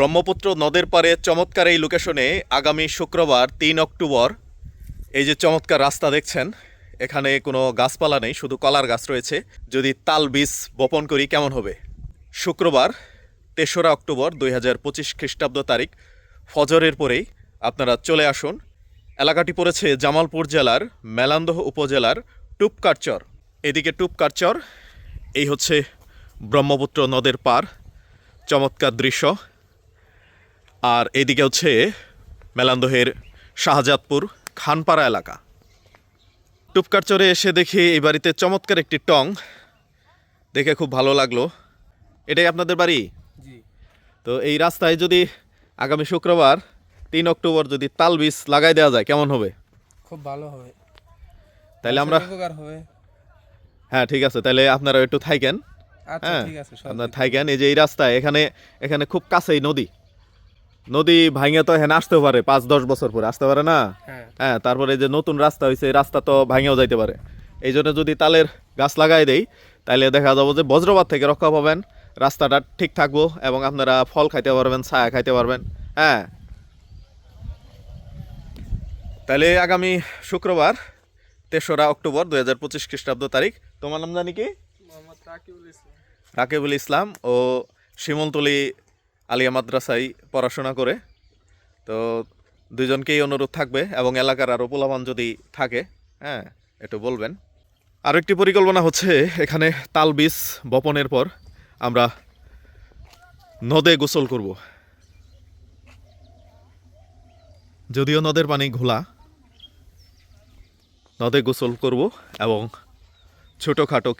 ব্রহ্মপুত্র নদের পারে চমৎকার এই লোকেশনে আগামী শুক্রবার তিন অক্টোবর এই যে চমৎকার রাস্তা দেখছেন, এখানে কোনো গাছপালা নেই, শুধু কলার গাছ রয়েছে। যদি তাল বীজ বপন করি, কেমন হবে? শুক্রবার তেসরা অক্টোবর দুই হাজার পঁচিশ খ্রিস্টাব্দ তারিখ, ফজরের পরেই আপনারা চলে আসুন। এলাকাটি পড়েছে জামালপুর জেলার মেলান্দহ উপজেলার টুপকারচর। এদিকে টুপকারচর, এই হচ্ছে ব্রহ্মপুত্র নদের পার চমৎকার দৃশ্য। আর এইদিকে হচ্ছে মেলান্দহের শাহজাদপুর খানপাড়া এলাকা। টুপকারচরে এসে দেখি এই বাড়িতে চমৎকার একটি টং। দেখে খুব ভালো লাগল। এটাই আপনাদের বাড়ি? জি। তো এই রাস্তায় যদি আগামী শুক্রবার তিন অক্টোবর যদি তাল বীজ লাগাই দেওয়া যায় কেমন হবে? খুব ভালো হবে। তাহলে আমরা হ্যাঁ ঠিক আছে। তাহলে আপনারা একটু থাইকেন। আচ্ছা হ্যাঁ আপনার থাইকেন। এই যে এই রাস্তায় এখানে এখানে খুব কাছেই নদী। নদী ভাঙে তো এখানে আসতে পারে পাঁচ দশ বছর পরে আসতে পারে না? হ্যাঁ। হ্যাঁ তারপরে যে নতুন রাস্তা হয়েছে এই রাস্তা তো ভাঙেও যাইতে পারে। এই জন্য যদি তালের গাছ লাগাই দেই তাহলে দেখা যাব যে বজ্রপাত থেকে রক্ষা পাবেন রাস্তাটা ঠিক থাকব এবং আপনারা ফল খাইতে পারবেন ছায়া খাইতে পারবেন হ্যাঁ। তাহলে আগামী শুক্রবার তেসরা অক্টোবর দুই হাজার পঁচিশ খ্রিস্টাব্দ তারিখ তোমার নাম জানি কি? রাকিবুল ইসলাম। রাকিবুল ইসলাম ও শিমলতলি আলিয়া মাদ্রাসায় পড়াশোনা করে। তো দুজনকেই অনুরোধ থাকবে এবং এলাকার আরও পোলাপান যদি থাকে হ্যাঁ একটু বলবেন। আর একটি পরিকল্পনা হচ্ছে এখানে তাল বীজ বপনের পর আমরা নদে গোসল করব। যদিও নদের পানি ঘোলা, নদে গোসল করব এবং ছোটোখাটো